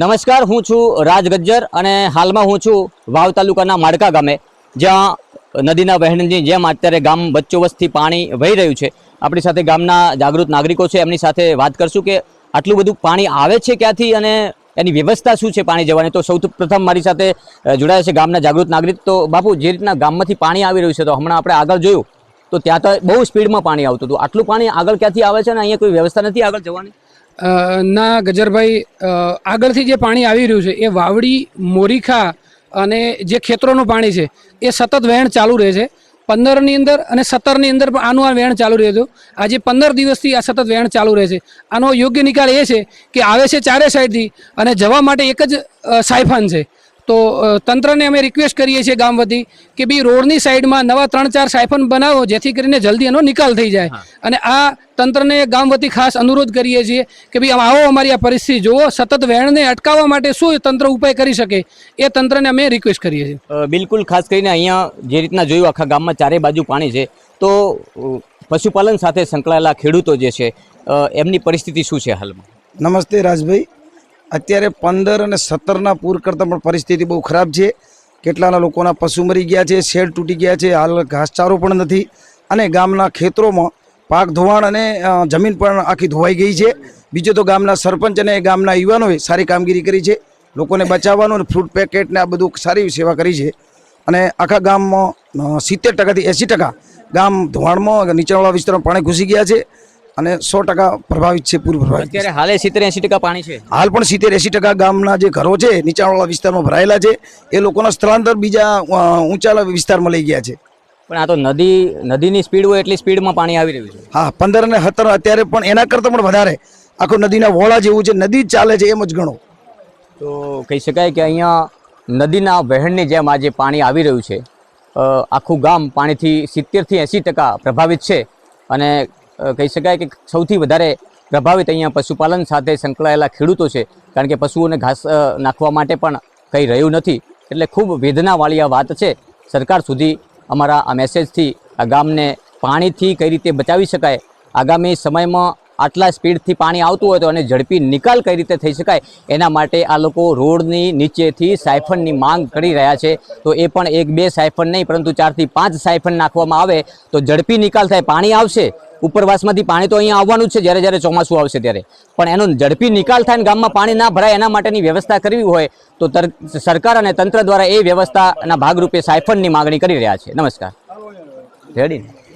નમસ્કાર, હું છું રાજ ગજ્જર અને હાલમાં હું છું વાવ તાલુકાના માડકા ગામે, જ્યાં નદીના વહેણની જેમ અત્યારે ગામ વચ્ચોવચથી પાણી વહી રહ્યું છે. આપણી સાથે ગામના જાગૃત નાગરિકો છે, એમની સાથે વાત કરશું કે આટલું બધું પાણી આવે છે ક્યાંથી અને એની વ્યવસ્થા શું છે પાણી જવાની? તો સૌથી પ્રથમ મારી સાથે જોડાયા છે ગામના જાગૃત નાગરિક. તો બાપુ, જે રીતના ગામમાંથી પાણી આવી રહ્યું છે, તો હમણાં આપણે આગળ જોયું, તો ત્યાં તો બહુ સ્પીડમાં પાણી આવતું હતું. આટલું પાણી આગળ ક્યાંથી આવે છે અને અહીંયા કોઈ વ્યવસ્થા નથી આગળ જવાની? ના, ગજરભાઈ આગળથી જે પાણી આવી રહ્યું છે, એ વાવડી, મોરીખા અને જે ખેતરોનું પાણી છે, એ સતત વહેણ ચાલુ રહે છે. પંદરની અંદર અને સત્તરની અંદર પણ આનું આ વહેણ ચાલુ રહેતું. આજે પંદર દિવસથી આ સતત વહેણ ચાલુ રહે છે. આનો યોગ્ય નિકાલ એ છે કે આવે છે ચારે સાઈડથી અને જવા માટે એક જ સાયફાન છે. તો તંત્રને અમે રિક્વેસ્ટ કરીએ છીએ ગામ વતી કે બી રોડની સાઈડમાં નવા ત્રણ ચાર સાયફન બનાવો જેથી કરીને જલ્દી એનો નિકાલ થઈ જાય. અને આ તંત્રને ગામ વતી ખાસ અનુરોધ કરીએ છીએ કે ભાઈ આવો અમારી આ પરિસ્થિતિ જુઓ સતત વહેણને અટકાવવા માટે શું તંત્ર ઉપાય કરી શકે એ તંત્રને અમે રિક્વેસ્ટ કરીએ છીએ. બિલકુલ ખાસ કરીને અહીંયા જે રીતના જોયું આખા ગામમાં ચારે બાજુ પાણી છે તો પશુપાલન સાથે સંકળાયેલા ખેડૂતો જે છે એમની પરિસ્થિતિ શું છે હાલમાં? નમસ્તે રાજભાઈ. અત્યારે પંદર અને સત્તરના પૂર કરતાં પણ પરિસ્થિતિ બહુ ખરાબ છે. કેટલાના લોકોના પશુ મરી ગયા છે, શેડ તૂટી ગયા છે, હાલ ઘાસચારો પણ નથી અને ગામના ખેતરોમાં પાક ધોવાણ અને જમીન પણ આખી ધોવાઈ ગઈ છે. બીજો તો ગામના સરપંચ અને ગામના યુવાનોએ સારી કામગીરી કરી છે. લોકોને બચાવવાનું અને ફ્રૂટ પેકેટને આ બધું સારી સેવા કરી છે. અને આખા ગામમાં સિત્તેર ટકાથી એંસી ટકા ગામ ધોવાણમાં નીચાણવાળા વિસ્તારમાં પાણી ઘૂસી ગયા છે. અને સો ટકા પ્રભાવિત છે પૂર પ્રભાવિત. અત્યારે હાલે સિત્તેર એંસી ટકા પાણી છે. હાલ પણ સિત્તેર એંસી ટકા ગામના જે ઘરો છે નીચાણવાળા વિસ્તારમાં ભરાયેલા છે એ લોકોના સ્થળાંતર બીજા ઊંચાલા વિસ્તારમાં લઈ ગયા છે. પણ આ તો નદી નદીની સ્પીડ હોય એટલી સ્પીડમાં પાણી આવી રહ્યું છે. હા પંદર અને સત્તર અત્યારે પણ એના કરતાં પણ વધારે. આખું નદીના વોળા જેવું છે નદી ચાલે છે એમ જ ગણો. તો કહી શકાય કે અહીંયા નદીના વહેણની જેમ આજે પાણી આવી રહ્યું છે. આખું ગામ પાણીથી સિત્તેરથી એંસી ટકા પ્રભાવિત છે. અને કહી શકાય કે સૌથી વધારે પ્રભાવિત અહીંયા પશુપાલન સાથે સંકળાયેલા ખેડૂતો છે. કારણ કે પશુઓને ઘાસ નાખવા માટે પણ કંઈ રહ્યું નથી. એટલે ખૂબ વેદનાવાળી આ વાત છે. સરકાર સુધી અમારા આ મેસેજથી, આ ગામને પાણીથી કઈ રીતે બચાવી શકાય? આગામી સમયમાં આટલા સ્પીડથી પાણી આવતું હોય તો અને ઝડપી નિકાલ કઈ રીતે થઈ શકાય? એના માટે આ લોકો રોડની નીચેથી સાયફનની માંગ કરી રહ્યા છે. તો એ પણ એક બે સાયફન નહીં, પરંતુ ચારથી પાંચ સાયફન નાખવામાં આવે તો ઝડપી નિકાલ થાય. પાણી આવશે? ઉપરવાસમાંથી પાણી તો અહીંયા આવવાનું છે, જ્યારે જ્યારે ચોમાસું આવશે ત્યારે. પણ એનો ઝડપી નિકાલ થાય ગામમાં પાણી ના ભરાય એના માટેની વ્યવસ્થા કરવી હોય, તો સરકાર અને તંત્ર દ્વારા એ વ્યવસ્થાના ભાગરૂપે સાયફનની માગણી કરી રહ્યા છે. નમસ્કાર. રેડી